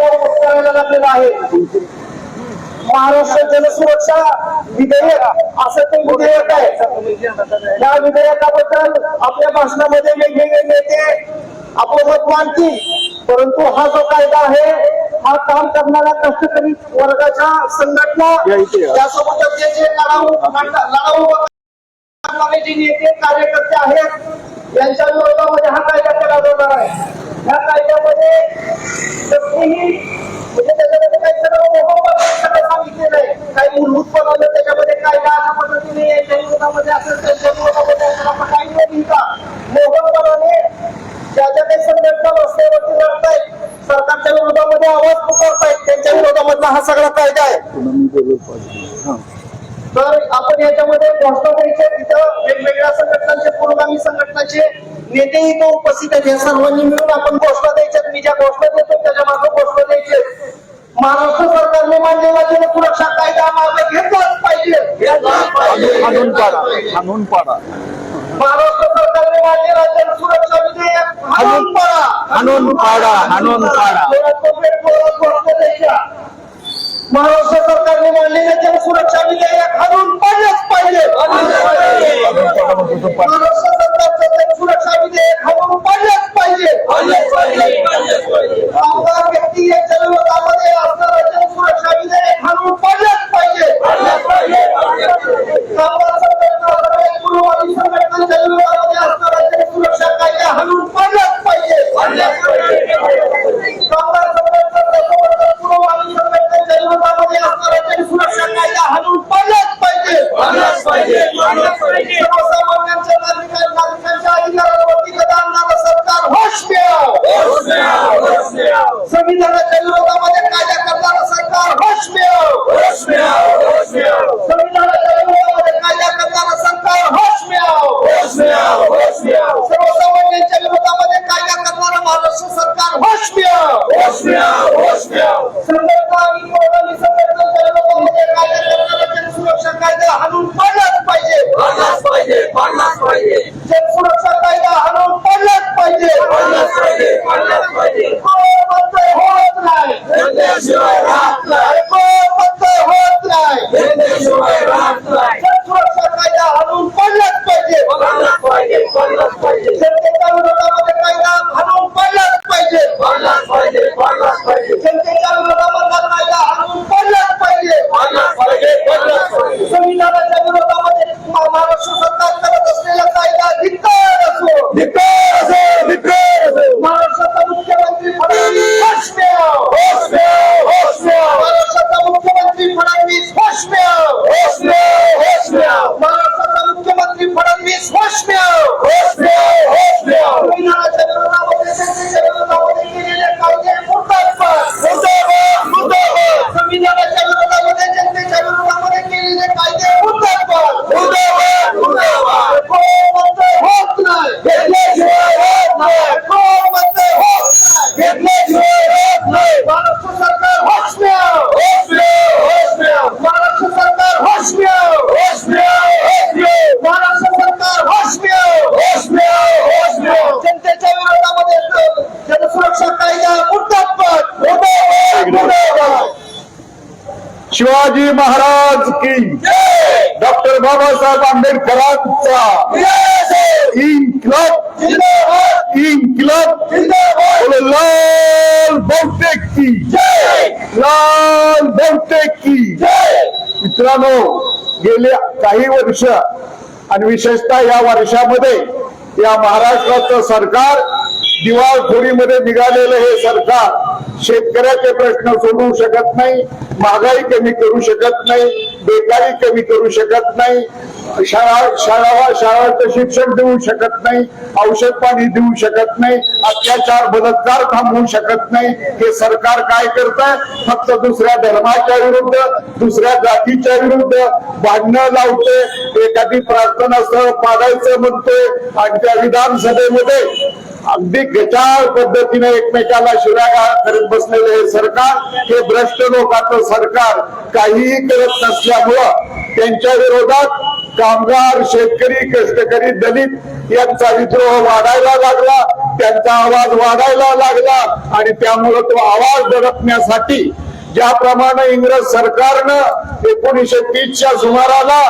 करायला लागलेलं आहे. महाराष्ट्र जनसुरक्षा विधेयक असं ते विधेयक आहे. या विधेयकाबद्दल आपल्या भाषणामध्ये वेगवेगळे नेते आपलं मत मांडतील परंतु हा जो कायदा आहे हा काम करणाऱ्या कष्टकरी वर्गाच्या संघटना त्यासोबतच जे जे लढाऊ लढाऊ करणारे जे नेते कार्यकर्ते आहेत. यांच्या विरोधामध्ये हा कायदा केला जाणार आहे. या कायद्यामध्ये कसलीही म्हणजे त्याच्यामध्ये काही सगळं सांगितलेलं आहे. काही मूलभूत पदार्थ त्याच्यामध्ये कायदा अशा पद्धतीने यांच्या विरोधामध्ये असेल त्यांच्या विरोधामध्ये असेल आपण काही न लिहिता मोहनपणाने ज्या ज्या काही संघटना रस्त्यावरती लढतायत सरकारच्या विरोधामध्ये आवाज पुकारतायत त्यांच्या विरोधामधला हा सगळा कायदा आहे. तर आपण याच्यामध्ये घोषणा द्यायचे तिथं वेगवेगळ्या संघटनांचे पुरोगामी संघटनाचे नेते इथं उपस्थित आहेत. या सर्वांनी मिळून आपण घोषणा द्यायच्या मी ज्या घोषणा देतो त्याच्यामागे घोषणा द्यायचे महाराष्ट्र सरकारने मांडलेला जनसुरक्षा कायदा मागे घेतलाच पाहिजे. हाणून पाडा महाराष्ट्र सरकारने मांडलेला जनसुरक्षा विधेयक हाणून पाडा हाणून पाडा, हाणून पाडा. महाराष्ट्र सरकारने मांडलेले शिवाजी महाराज की डॉक्टर बाबासाहेब आंबेडकरांचा. लाल बहुतेक की. लाल बहुतेक की. मित्रांनो गेले काही वर्ष आणि विशेषतः या वर्षामध्ये या महाराष्ट्राचं सरकार दिवाळखोरीमध्ये निघालेलं हे सरकार शेतकऱ्याचे प्रश्न सोडवू शकत नाही महागाई कमी करू शकत नाही बेकारी कमी करू शकत नाही शाळा शाळा शाळांचं शिक्षण देऊ शकत नाही औषध पाणी देऊ शकत नाही अत्याचार बलात्कार थांबवू शकत नाही. हे सरकार काय करत? फक्त दुसऱ्या धर्माच्या विरुद्ध दुसऱ्या जातीच्या विरुद्ध भांडणं लावते. एखादी प्रार्थना स्थळ पाडायचं म्हणतोय आणि त्या विधानसभेमध्ये अगदी गचाळ पद्धतीने एकमेकाला शिरागाळ करत बसलेले हे सरकार हे भ्रष्ट लोकांचं सरकार काहीही करत नसल्यामुळं त्यांच्या विरोधात कामगार शेतकरी कष्टकरी दलित यांचा विद्रोह वाढायला लागला त्यांचा आवाज वाढायला लागला आणि त्यामुळं तो आवाज दडपण्यासाठी ज्याप्रमाणे इंग्रज सरकारनं एकोणीशे तीसच्या सुमाराला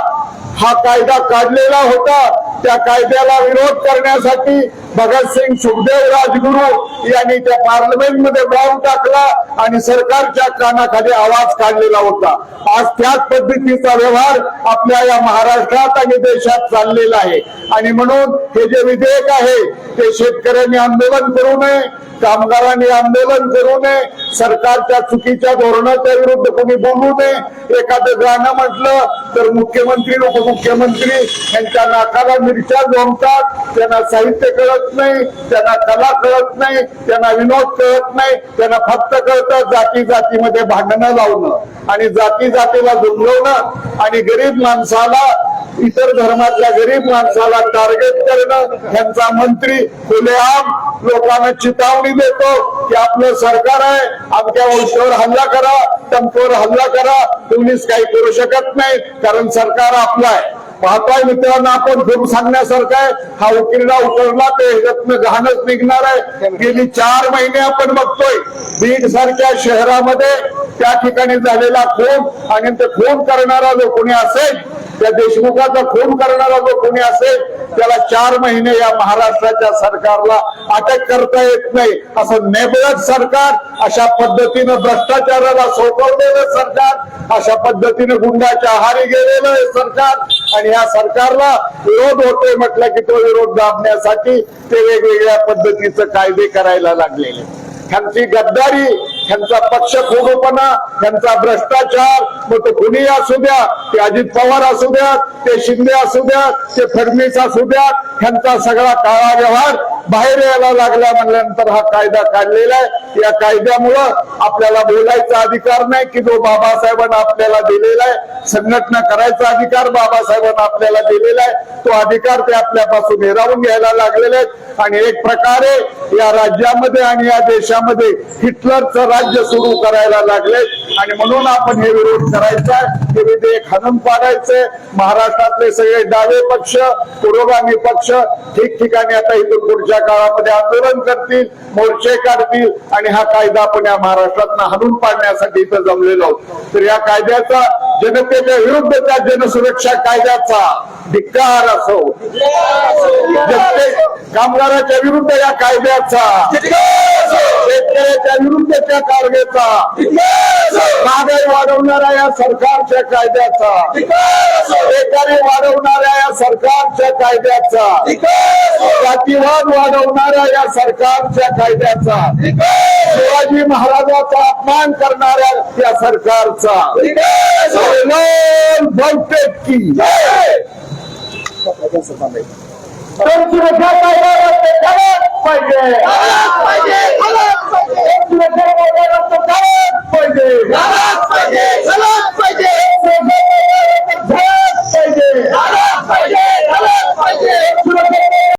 हा कायदा काढलेला होता त्या कायद्याला विरोध करण्यासाठी भगतसिंग सुखदेव राजगुरू यांनी त्या पार्लमेंटमध्ये बॉम्ब टाकला आणि सरकारच्या कानाखाली आवाज काढलेला होता. आज त्याच पद्धतीचा व्यवहार आपल्या या महाराष्ट्रात आणि देशात चाललेला आहे. आणि म्हणून हे जे विधेयक आहे ते शेतकऱ्यांनी आंदोलन करू नये कामगारांनी आंदोलन करू नये सरकारच्या चुकीच्या धोरणाच्या विरुद्ध कोणी बोलू नये. एखादं गाणं म्हटलं तर मुख्यमंत्री उपमुख्यमंत्री यांच्या नाकाला मिरच्या जोमतात. त्यांना साहित्य कळत नाही त्यांना कला कळत नाही त्यांना विनोद कळत नाही त्यांना फक्त कळतं जाती जातीमध्ये भांडणं लावणं आणि जाती जातीला दुमलवणं आणि गरीब माणसाला इतर धर्मातल्या गरीब माणसाला टार्गेट करणं यांचा मंत्री खुलेआम लोकांना चितावणी देतो की आपलं सरकार आहे आमच्या वंशावर हल्ला करा तमच्यावर हल्ला करा पोलीस काही करू शकत नाही कारण सरकार आपलं आहे. पाहताय मित्रांना आपण खूप सांगण्यासारखं आहे. हा उकिरडा उतरला ते रत्न घाणच निघणार आहे. गेली चार महिने आपण बघतोय. बीड सारख्या शहरामध्ये त्या ठिकाणी झालेला खून आणि ते खून करणारा जो कोणी असेल त्या देशमुखाचा खून करणारा जो कोणी असेल त्याला चार महिने या महाराष्ट्राच्या सरकारला अटक करता येत नाही. असं नेबळत सरकार अशा पद्धतीनं भ्रष्टाचाराला सोपवलेलं सरकार अशा पद्धतीनं गुंडाच्या आहारी गेलेलं हे सरकार. आणि या सरकारला विरोध होतोय म्हटलं की तो विरोध दाबण्यासाठी ते वेगवेगळ्या पद्धतीचं कायदे करायला लागलेले. त्यांची गद्दारी ह्यांचा पक्ष खोगोपणा ह्यांचा भ्रष्टाचार मग तो कुणी असू द्या ते अजित पवार असू द्या ते शिंदे असू द्या ते फडणवीस असू द्या ह्यांचा सगळा काळा व्यवहार बाहेर यायला लागला म्हणल्यानंतर हा कायदा काढलेला आहे. या कायद्यामुळं आपल्याला बोलायचा अधिकार नाही की जो बाबासाहेबांना आपल्याला दिलेला आहे. संघटना करायचा अधिकार बाबासाहेबांना आपल्याला दिलेला आहे. तो अधिकार ते आपल्यापासून हिरावून घ्यायला लागलेले आहेत. आणि एक प्रकारे या राज्यामध्ये आणि या देशामध्ये हिटलरचं राज्य सुरू करायला लागले आणि म्हणून आपण हे विरोध करायचा आहे. हे विधेयक हाणून पाडायचे. महाराष्ट्रातले सगळे डावे पक्ष पुरोगामी पक्ष ठिकठिकाणी आता इथून पुढच्या काळामध्ये आंदोलन करतील मोर्चे काढतील आणि हा कायदा आपण या महाराष्ट्रात हाणून पाडण्यासाठी इथं जमलेलो आहोत. तर या कायद्याचा जनतेच्या विरुद्धच्या जनसुरक्षा कायद्याचा धिक्कार असो. जनते कामगाराच्या विरुद्ध या कायद्याचा. शेतकऱ्याच्या विरुद्धच्या कायद्याचा महागाई वाढवणाऱ्या या सरकारच्या कायद्याचा. बेकारी वाढवणाऱ्या या सरकारच्या कायद्याचा. जातीवाद वाढवणाऱ्या या सरकारच्या कायद्याचा. शिवाजी महाराजाचा अपमान करणाऱ्या या सरकारचा. तर सुरक्षा कायदा रद्द करायलाच पाहिजे भारत पाहिजे भारत पाहिजे भारत पाहिजे